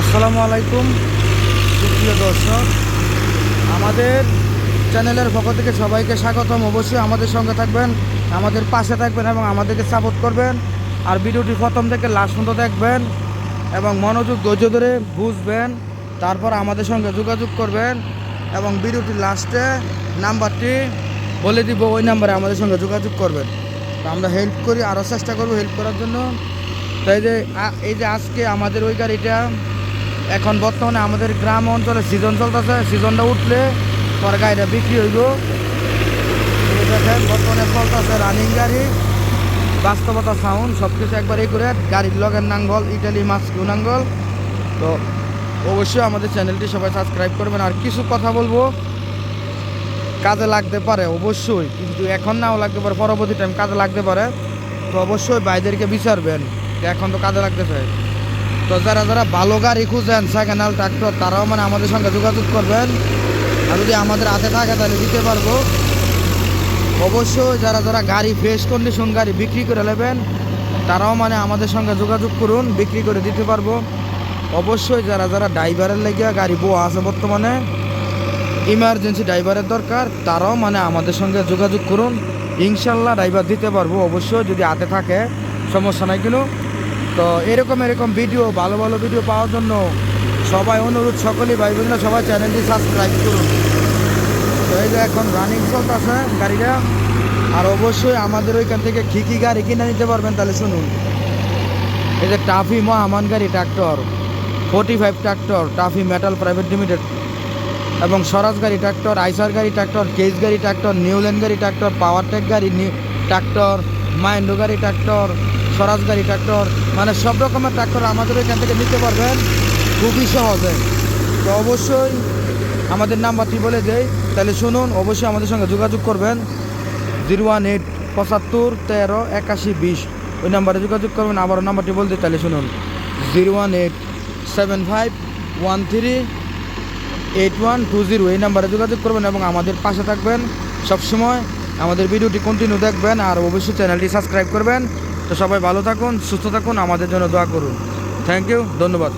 আসসালামু আলাইকুম, সুপ্রিয় দর্শক। আমাদের চ্যানেলের পক্ষ থেকে সবাইকে স্বাগতম। অবশ্যই আমাদের সঙ্গে থাকবেন, আমাদের পাশে থাকবেন এবং আমাদেরকে সাপোর্ট করবেন। আর ভিডিওটি প্রথম থেকে লাস্ট পর্যন্ত দেখবেন এবং মনোযোগ ধৈর্য ধরে বুঝবেন। তারপর আমাদের সঙ্গে যোগাযোগ করবেন এবং ভিডিওটির লাস্টে নাম্বারটি বলে দিব, ওই নাম্বারে আমাদের সঙ্গে যোগাযোগ করবেন। তো আমরা হেল্প করি আরও চেষ্টা করব হেল্প করার জন্য। তাই যে এই যে আজকে আমাদের ওই গাড়িটা এখন বর্তমানে আমাদের গ্রাম অঞ্চলে সিজন চলতেছে। সিজনটা উঠলে পরে গাড়িটা বিক্রি হইব। দেখেন, বর্তমানে চলতেছে রানিং গাড়ি, বাস্তবতা সাউন্ড সব কিছু একবার এই করে। গাড়ির লগের নাঙ্গল ইটালি মাস্কু নাঙ্গল। তো অবশ্যই আমাদের চ্যানেলটি সবাই সাবস্ক্রাইব করবেন। আর কিছু কথা বলব, কাজে লাগতে পারে, অবশ্যই। কিন্তু এখন নাও লাগতে পারে, পরবর্তী টাইম কাজে লাগতে পারে। তো অবশ্যই ভাইদেরকে বিচারবেন এখন তো কাজে লাগতেছে। তো যারা যারা ভালো গাড়ি খুঁজেন সেকেন্ড ট্রাক্টর তারাও মানে আমাদের সঙ্গে যোগাযোগ করবেন। আর যদি আমাদের হাতে থাকে, তাহলে দিতে পারব। অবশ্যই যারা যারা গাড়ি ফ্রেশ কন্ডিশন গাড়ি বিক্রি করে নেবেন, তারাও মানে আমাদের সঙ্গে যোগাযোগ করুন, বিক্রি করে দিতে পারব। অবশ্যই যারা যারা ড্রাইভারের লেগে গাড়ি বোয়া আছে বর্তমানে ইমার্জেন্সি ড্রাইভারের দরকার, তারাও মানে আমাদের সঙ্গে যোগাযোগ করুন। ইনশাল্লাহ ড্রাইভার দিতে পারব। অবশ্যই যদি হাতে থাকে, সমস্যা নাই কিন্তু তো এরকম এরকম ভিডিও ভালো ভালো ভিডিও পাওয়ার জন্য সবাই অনুরোধ সকলেই ভাই বোনেরা, সবাই চ্যানেলটি সাবস্ক্রাইব করুন। তো এই যে এখন রানিং চলতেছে গাড়িটা, আর অবশ্যই আমাদের ওইখান থেকে কী কী গাড়ি কিনে নিতে পারবেন তাহলে শুনুন। এই যে টাফি মহামান গাড়ি tractor forty five tractor TAFE metal private limited এবং স্বরাজ গাড়ি ট্রাক্টর আইসার গাড়ি ট্রাক্টর কেস গাড়ি ট্রাক্টর নিউল্যান্ড গাড়ি ট্রাক্টর পাওয়ার টেক গাড়ি ট্রাক্টর মাইন্ডো গাড়ি ট্রাক্টর স্বরাজ গাড়ি ট্রাক্টর মানে সব রকমের ট্রাক্টর আমাদের এখান থেকে নিতে পারবেন। খুবই সহজে। তো অবশ্যই আমাদের নাম্বারটি বলে দেই। তাহলে শুনুন, অবশ্যই আমাদের সঙ্গে যোগাযোগ করবেন। জিরো ওয়ান এইট পঁচাত্তর তেরো একাশি বিশ। ওই নাম্বারে যোগাযোগ করবেন, আবারও নাম্বারটি বলতে তাহলে শুনুন। Zero one eight seven five one three eight one two zero. এই নাম্বারে যোগাযোগ করবেন এবং আমাদের পাশে থাকবেন। সবসময় আমাদের ভিডিওটি কন্টিনিউ দেখবেন আর অবশ্যই চ্যানেলটি সাবস্ক্রাইব করবেন। তো সবাই ভালো থাকুন সুস্থ থাকুন আমাদের জন্য দোয়া করুন। থ্যাংক ইউ ধন্যবাদ।